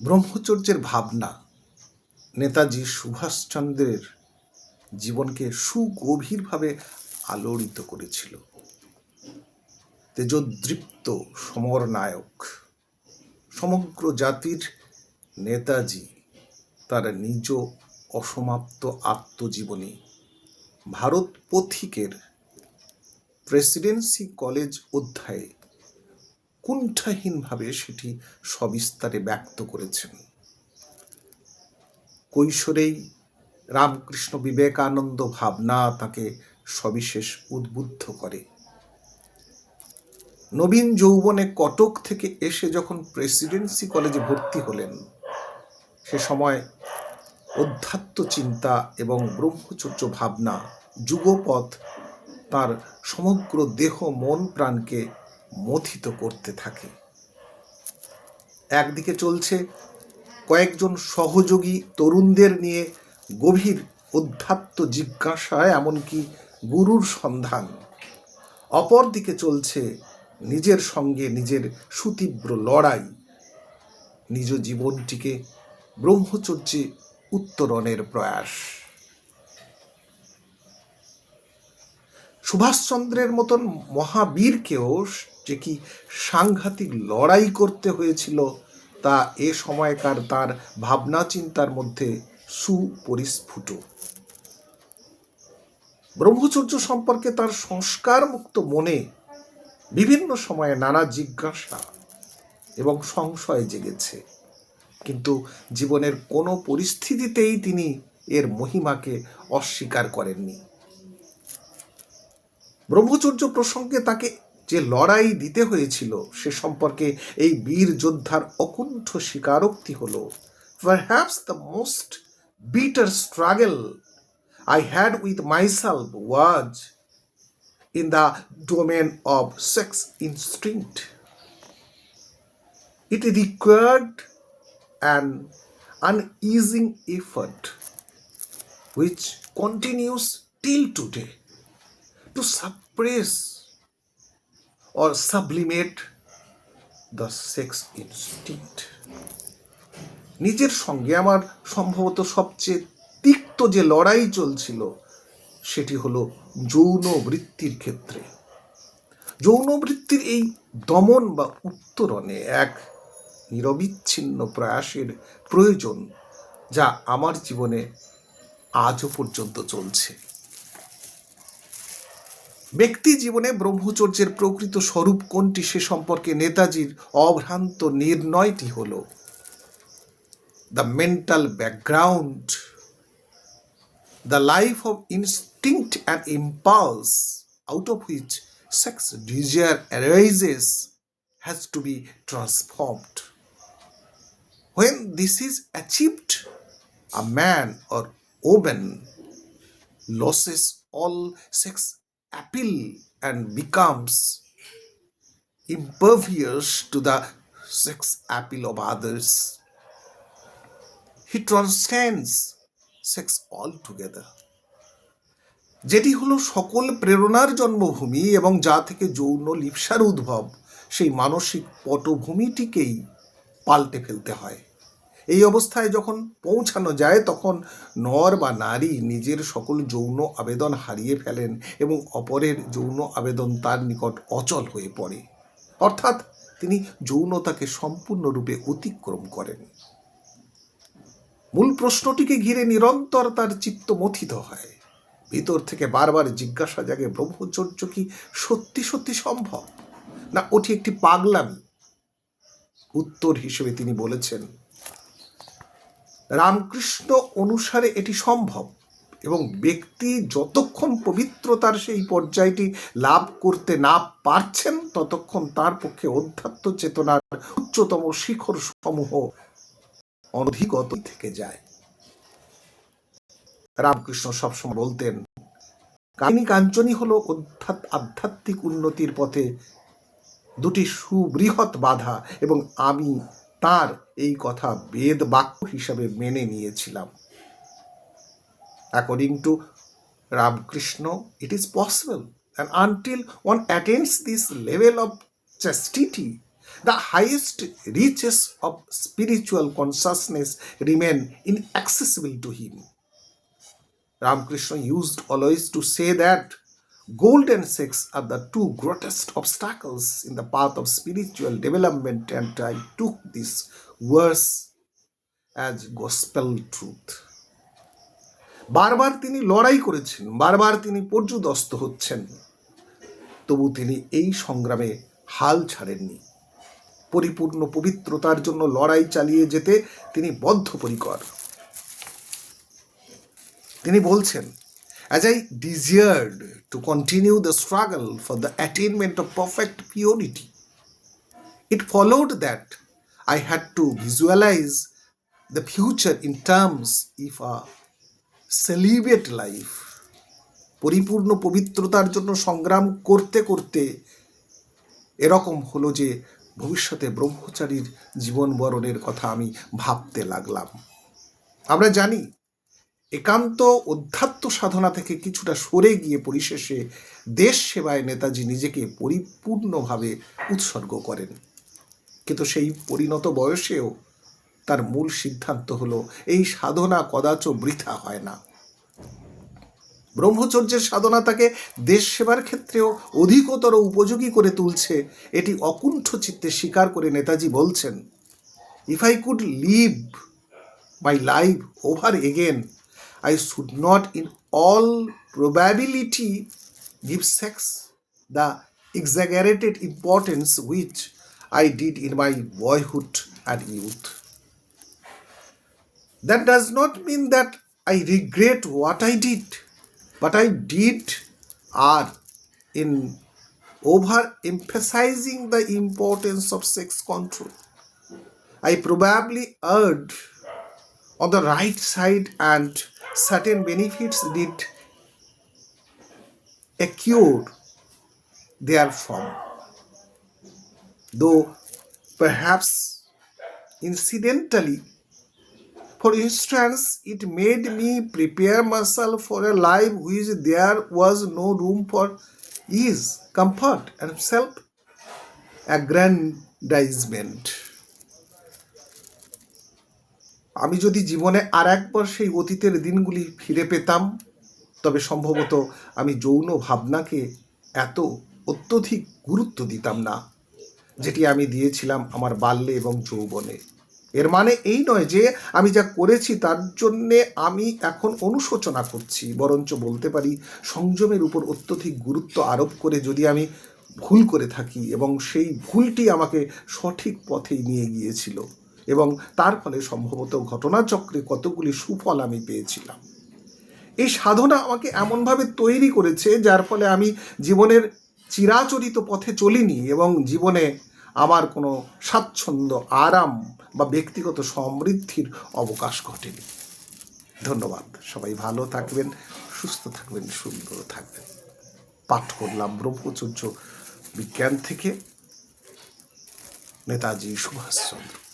ব্রহ্মচর্যের ভাবনা নেতাজি সুভাষচন্দ্রের জীবনকে সুগভীরভাবে আলোড়িত করেছিল। তেজোদৃপ্ত সমর নায়ক সমগ্র জাতির নেতাজি তার নিজ অসমাপ্ত আত্মজীবনী ভারত পথিকের প্রেসিডেন্সি কলেজ অধ্যায়ে কুণ্ঠাহীনভাবে সেটি সবিস্তারে ব্যক্ত করেছেন। কৈশোরেই রামকৃষ্ণ বিবেকানন্দ ভাবনা তাকে সবিশেষ উদ্বুদ্ধ করে। নবীন যৌবনে কটক থেকে এসে যখন প্রেসিডেন্সি কলেজে ভর্তি হলেন, সে সময় অধ্যাত্ম চিন্তা এবং ব্রহ্মচর্য ভাবনা, যুগপথ, তার সমগ্র দেহ, মন, প্রাণকে মথিত করতে থাকে। একদিকে চলছে কয়েকজন সহযোগী তরুণদের নিয়ে গভীর অধ্যাত্ম জিজ্ঞাসা এমনকি গুরুর সন্ধান। অপরদিকে চলছে নিজের সঙ্গে নিজের সুতীব্র লড়াই। নিজ জীবনটিকে ব্রহ্মচর্যে উত্তরণের প্রয়াস। সুভাষচন্দ্রের মতন মহাবীরকেও যে কি সাংঘাতিক লড়াই করতে হয়েছিল, তা এ সময়কার তার ভাবনা চিন্তার মধ্যে সুপরিস্ফুট। ব্রহ্মচর্য সম্পর্কে তার সংস্কার মুক্ত মনে বিভিন্ন সময়ে নানা জিজ্ঞাসা এবং সংশয় জেগেছে। কিন্তু জীবনের কোনো পরিস্থিতিতেই তিনি এর মহিমাকে অস্বীকার করেননি। ব্রহ্মচর্য প্রসঙ্গে তাকে যে লড়াই দিতে হয়েছিল, সে সম্পর্কে এই বীর যোদ্ধার অকুণ্ঠ স্বীকারোক্তি হল perhaps the most bitter struggle I had with myself was in the domain of sex instinct. It required an uneasing effort, which continues till today to suppress or sublimate the sex instinct. নিজের সঙ্গে আমার সম্ভবত সবচেয়ে তিক্ত যে লড়াই চলছিল, সেটি হলো যৌন বৃত্তির ক্ষেত্রে যৌন বৃত্তির এই দমন বা উত্তরণে এক নিরবিচ্ছিন্ন প্রয়াসের প্রয়োজন, যা আমার জীবনে আজও পর্যন্ত চলছে ব্যক্তি জীবনে ব্রহ্মচর্যের প্রকৃত স্বরূপ কোনটি সে সম্পর্কে নেতাজির অভ্রান্ত নির্ণয়টি হল। The mental background the life of instinct and impulse out of which sex desire arises has to be transformed when this is achieved a man or woman loses all sex appeal and becomes impervious to the sex appeal of others. He transcends sex altogether যেটি হলো সকল প্রেরণার জন্মভূমি এবং যা থেকে যৌন লিপসার উদ্ভব, সেই মানসিক পটভূমিটিকেই পাল্টে ফেলতে হয় এই অবস্থায় যখন পৌঁছানো যায়, তখন নর বা নারী নিজের সকল যৌন আবেদন হারিয়ে ফেলেন এবং অপরের যৌন আবেদন তার নিকট অচল হয়ে পড়ে। অর্থাৎ তিনি যৌনতাকে সম্পূর্ণরূপে অতিক্রম করেন। মূল প্রশ্নটিকে ঘিরে নিরন্তর তার চিত্ত মথিত হয়। ভিতর থেকে বারবার জিজ্ঞাসা জাগে, ব্রহ্মচর্য কি সত্যি সত্যি সম্ভব? না, ওটি একটি পাগলামি? উত্তর হিসেবে তিনি বলেছেন রামকৃষ্ণ অনুসারে এটি সম্ভব এবং ব্যক্তি যতক্ষণ পবিত্রতার সেই পর্যায়টি লাভ করতে না পারছেন, ততক্ষণ তার পক্ষে অধ্যাত্ম চেতনার উচ্চতম শিখর সমূহ অনধিগত থেকে যায়। রামকৃষ্ণ সবসময় বলতেন, কাহিনী কাঞ্চনী হলো আধ্যাত্মিক উন্নতির পথে দুটি সুবৃহৎ বাধা এবং আমি তার এই কথা বেদ বাক্য হিসাবে মেনে নিয়েছিলাম according to Ramakrishna it is possible and until one attains this level of chastity The highest reaches of spiritual consciousness remain inaccessible to him. Ramakrishna used always to say that gold and sex are the two greatest obstacles in the path of spiritual development, and I took this verse as gospel truth. বারবার তিনি লড়াই করেছেন, বারবার তিনি পর্যুদস্ত হচ্ছেন। তবু তিনি এই সংগ্রামে হাল ছাড়েননি। পরিপূর্ণ পবিত্রতার জন্য লড়াই চালিয়ে যেতে তিনি বদ্ধপরিকর। তিনি বলছেন as I desired to continue the struggle for the attainment of perfect purity it followed that I had to visualize the future in terms of a celibate life. পরিপূর্ণ পবিত্রতার জন্য সংগ্রাম করতে করতে এরকম হলো যে ভবিষ্যতে ব্রহ্মচারীর জীবন বরণের কথা আমি ভাবতে লাগলাম আমরা জানি, একান্ত অধ্যাত্ম সাধনা থেকে কিছুটা সরে গিয়ে পরিশেষে দেশ সেবায় নেতাজি নিজেকে পরিপূর্ণভাবে উৎসর্গ করেন কিন্তু সেই পরিণত বয়সেও তার মূল সিদ্ধান্ত হলো, এই সাধনা কদাচ বৃথা হয় না। ব্রহ্মচর্যের সাধনা তাকে দেশ সেবার ক্ষেত্রেও অধিকতর উপযোগী করে তুলছে, এটি অকুণ্ঠ চিত্তে স্বীকার করে নেতাজি বলছেন if I could live my life over again I should not in all probability give sex the exaggerated importance which I did in my boyhood and youth. That does not mean that I regret what I did, but I did are in overemphasizing the importance of sex control. I probably erred on the right side and certain benefits did accrue therefrom. Though perhaps incidentally, for instance, it made me prepare myself for a life which there was no room for ease, comfort, and self aggrandizement. আমি যদি জীবনে আর একবার সেই অতীতের দিনগুলি ফিরে পেতাম তবে সম্ভবত আমি যৌন ভাবনাকে এত অত্যধিক গুরুত্ব দিতাম না যেটি আমি দিয়েছিলাম আমার বাল্যে এবং যৌবনে। এর মানে এই নয় যে আমি যা করেছি তার জন্যে আমি এখন অনুশোচনা করছি, বরঞ্চ বলতে পারি সংযমের উপর অত্যধিক গুরুত্ব আরোপ করে যদি আমি ভুল করে থাকি এবং সেই ভুলটি আমাকে সঠিক পথেই নিয়ে গিয়েছিল এবং তার ফলে সম্ভবত ঘটনাচক্রে কতগুলি সুফল আমি পেয়েছিলাম। এই সাধনা আমাকে এমনভাবে তৈরি করেছে যার ফলে আমি জীবনের চিরাচরিত পথে চলিনি এবং জীবনে আমার কোনো স্বাচ্ছন্দ্য, আরাম বা ব্যক্তিগত সমৃদ্ধির অবকাশ ঘটেনি। ধন্যবাদ। সবাই ভালো থাকবেন, সুস্থ থাকবেন, সুন্দর থাকবেন। পাঠ করলাম ব্রহ্মচর্য বিজ্ঞান থেকে নেতাজি সুভাষচন্দ্র।